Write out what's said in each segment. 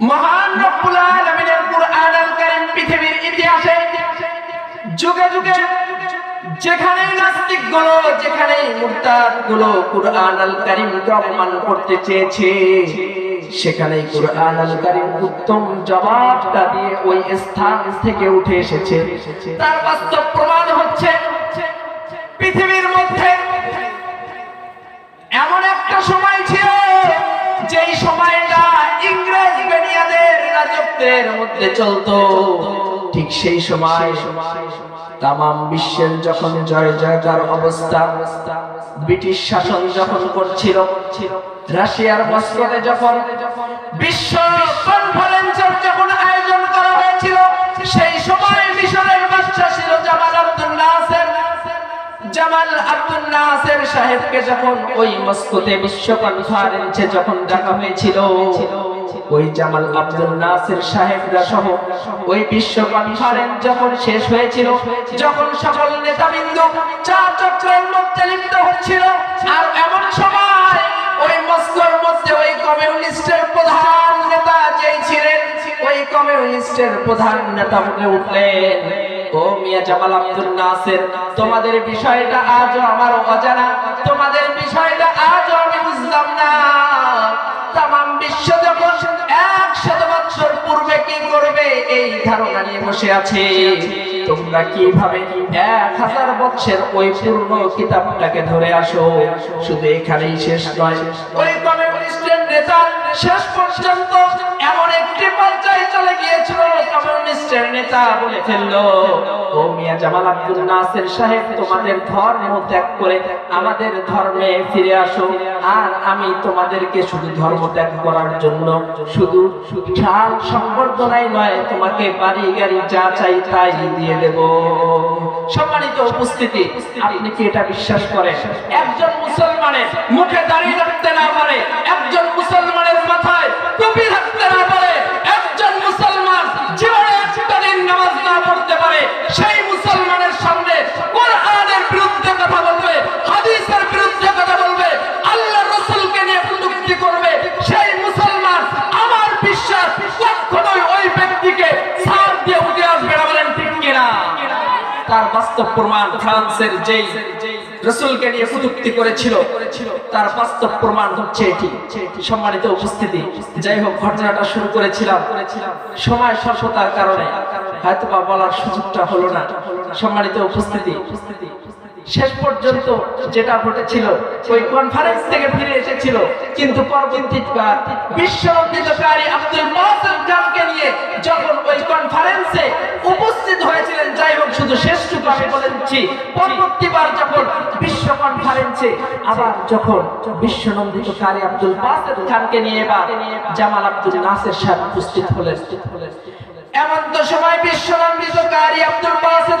মহান রব্বুল আলামিনের কুরআন আল কারীম পৃথিবীর ইতিহাসে যুগে যুগে যেখানে নাস্তিকগুলো যেখানে মুরতাদগুলো কুরআন আল অপমান করতে চেয়েছে, সেখানেই কুরআন আল কারীম উত্তম জবাবটা দিয়ে ওই স্থান থেকে উঠে এসেছে। তার বাস্তব প্রমাণ হচ্ছে পৃথিবীর মধ্যে এমন একটা সময় ছিল যেই সময়টা ইংরেজ বেনিয়াদের রাজত্বের মধ্যে চলতো। ঠিক সেই সময় তাম বিশ্বের যখন জয় জয়কার অবস্থা, ব্রিটিশ শাসন যখন করছিল, রাশিয়ার মস্কোতে যখন বিশ্ব জামাল আব্দুল নাসের সাহেবকে যখন ওই মস্কোতে বিশ্ব কনফারেন্সে যখন ডাকা হয়েছিল, ওই জামাল আব্দুল নাসের সাহেবরা সহ ওই বিশ্ব কনফারেন্স যখন শেষ হয়েছিল, যখন সকল নেতাবৃন্দ চা চক্রের মধ্যে লিপ্ত হচ্ছিল, আর এমন সময় ওই মস্কোর মধ্যে ওই কমিউনিস্টের প্রধান নেতা যেই ছিলেন, ওই কমিউনিস্টের প্রধান নেতা উঠলেন। ও মিয়া জামাল আব্দুল নাসের, তোমাদের বিষয়টা আজও আমার অজানা, তোমাদের বিষয়টা আজও আমি বুঝলাম না। তামাম বিশ্ব যখন একশত বছর পূর্বে কি করবে, এই ধারণা নিয়ে বসে আছে। তোমরা কীভাবে এক হাজার বছর ওই পূর্ণ কিতাবটাকে ধরে আসো? শুধু এখানেই শেষ নয়, ওই শেষ পর্যন্ত এমন একটি পর্যায়ে চলে গিয়েছিল কমিউনিস্টের নেতা বলে ফেলল, ও মিয়া জামাল আব্দুল নাসের সাহেব, তোমাদের ধর্ম ত্যাগ করে আমাদের ধর্মে ফিরে আসো। আর আমি তোমাদেরকে শুধু ধর্ম ত্যাগ করার জন্য শুধু শাল সম্বর্ধনাই নয়, তোমাকে বাড়ি গাড়ি যা চাই তাই দিয়ে দেব। সম্মানিত উপস্থিতি, আপনি কি এটা বিশ্বাস করেন? একজন মুসলমানের মুখে দাড়ি বাস্তব প্রমাণ ফ্রান্সের যেই রসুলকে নিয়ে কুতুক্তি করেছিল, তার বাস্তব প্রমাণ হচ্ছে এটি। সম্মানিত উপস্থিতি, যাই হোক, ঘটনাটা শুরু করেছিলাম। সময় স্বল্পতার কারণে হয়তো বা বলার সুযোগটা হলো না। সম্মানিত উপস্থিতি শেষ পর্যন্ত যেটা ঘটেছিল, ওই কনফারেন্স থেকে ফিরে এসেছিল। কিন্তু পরবর্তীকার বিশ্ব আব্দুল মহসেন নিয়ে যখন ওই কনফারেন্সে উপস্থিত হয়েছিলেন, যাই হোক, শুধু শেষটুকু আমি বলে দিচ্ছি। পরবর্তীবার যখন বিশ্ব কনফারেন্সে আবার যখন বিশ্ব নন্দিতকারী আব্দুল বাসেদ নিয়ে এবার জামাল আব্দুল নাসের সাহেব উপস্থিত হলেন। এমন তো সময় বিশ্ব নন্দিতকারী আব্দুল বাসেদ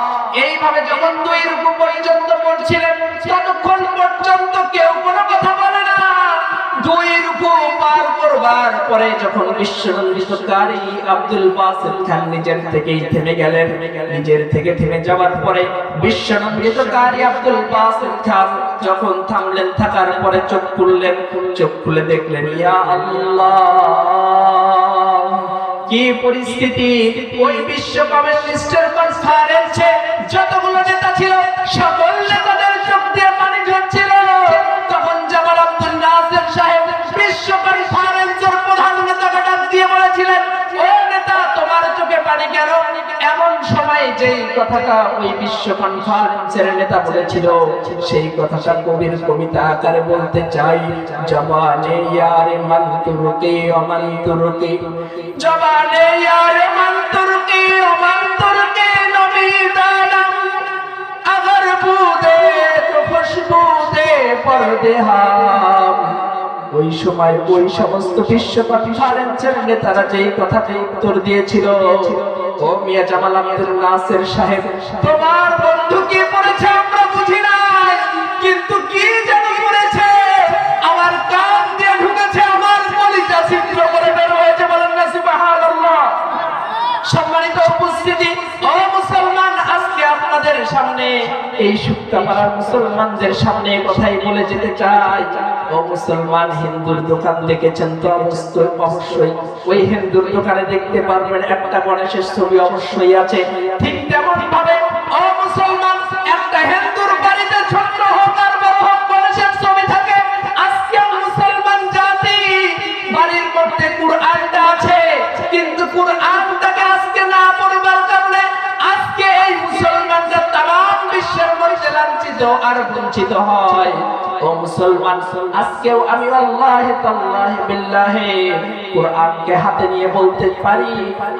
এইভাবে যখন দুই রূপ পর্যন্ত পড়ছিলেন, ততক্ষণ পর্যন্ত কেউ কোনো কথা বলে না। দুই রূপ পার করবার পরে যখন বিশ্বনন্দিতকারী আব্দুল বাসিত খান নিজের থেকেই থেমে গেলেন, নিজের থেকে থেমে যাওয়ার পরে বিশ্বনন্দিতকারী আব্দুল বাসিত খান যখন থামলেন, থাকার পরে চোখ খুললেন, চোখ খুলে দেখলেন, ইয়া আল্লাহ। কি পরিস্থিতি? ওই বিশ্বকাপের মিস্টার কনফারেন্সে যতগুলো নেতা ছিল সকল নেতাদের যেই কথাটা ওই বিশ্ব কনফারেন্সের নেতা বলেছিল, সেই কথাটা কবির কবিতা আকারে বলতে চাই। জবানে ইয়ারে মান তুরকে অমান তুরকে। জবানে ইয়ারে মান তুরকে অমান তুরকে, নবী দালাম আগর বুদে খুশবু দে পরদেহা ওই সময় ওই সমস্ত বিশ্ব কনফারেন্সের নেতারা যেই কথাটি উত্তর দিয়েছিল, ও মিয়া জামাল আব্দুল নাসির সাহেব, তোমার বন্ধু কি পড়েছে আমরা বুঝি নাই, কিন্তু কি যেন পড়েছে? আমার কান দিয়ে ঢুকেছে, আমার কলিজা ছিদ্র করে বের হয়েছে বলেন না, সুবহানাল্লাহ। সম্মানিত উপস্থিতি, ও মুসলমান, আজকে আপনাদের সামনে এই সুক্তাপাড়ার মুসলমানদের সামনে কথাই বলে যেতে চাই। ও মুসলমান হিন্দুর দোকান দেখেছেন তো অবশ্যই অবশ্যই। ওই হিন্দুর দোকানে দেখতে পারবেন একটা গণেশের ছবি অবশ্যই আছে। ঠিক তেমন ভাবে ও মুসলমান, একটা হিন্দুর বাড়িতে ছোট্ট কুরআনটা আছে, কিন্তু কুরআনটাকে লাঞ্ছিত আর বঞ্চিত হয়। ও মুসলমান, আজকেও আমি আল্লাহ তাল্লাহ বিল্লাহে কোরআনকে হাতে নিয়ে বলতে পারি,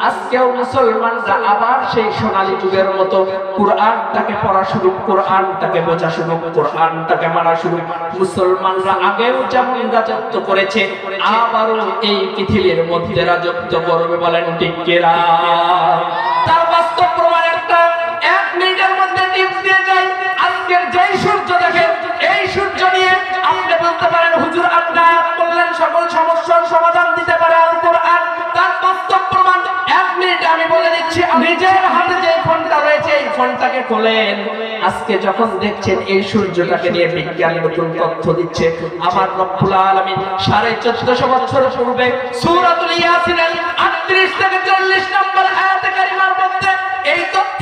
আজকেও মুসলমানরা আবার সেই সোনালী যুগের মতো কোরআনটাকে পড়া শুরু, কোরআনটাকে বোঝা শুরু, কোরআনটাকে মানা শুরু। মুসলমানরা আগেও যেমন রাজত্ব করেছে, আবারও এই পৃথিবীর মধ্যে রাজত্ব করবে বলেন ঠিক সমাধান দিতে পারে তার বাস্তব প্রমাণ এক আমি বলে দিচ্ছি নিজের হাতে যে ফোনটা রয়েছে, এই ফোনটাকে খোলেন। আজকে যখন দেখছেন এই সূর্যটাকে নিয়ে বিজ্ঞান নতুন তথ্য দিচ্ছে, আমার রব্বুল আলামিন সাড়ে চোদ্দশো বছর পূর্বে ইয়াসিনের 38 থেকে 40 নম্বর আয়াতে কারিমার মধ্যে এই তথ্য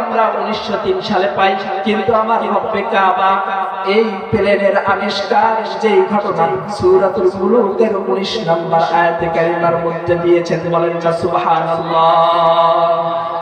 আমরা 1903 সালে পাই, কিন্তু আমার রব্বে কাবা এই প্লেনের আবিষ্কার যেই ঘটনা সুরাতুল মুলুকের 19 নম্বর আয়াতে কারিমার মধ্যে দিয়েছেন, বলেন না সুবহানাল্লাহ।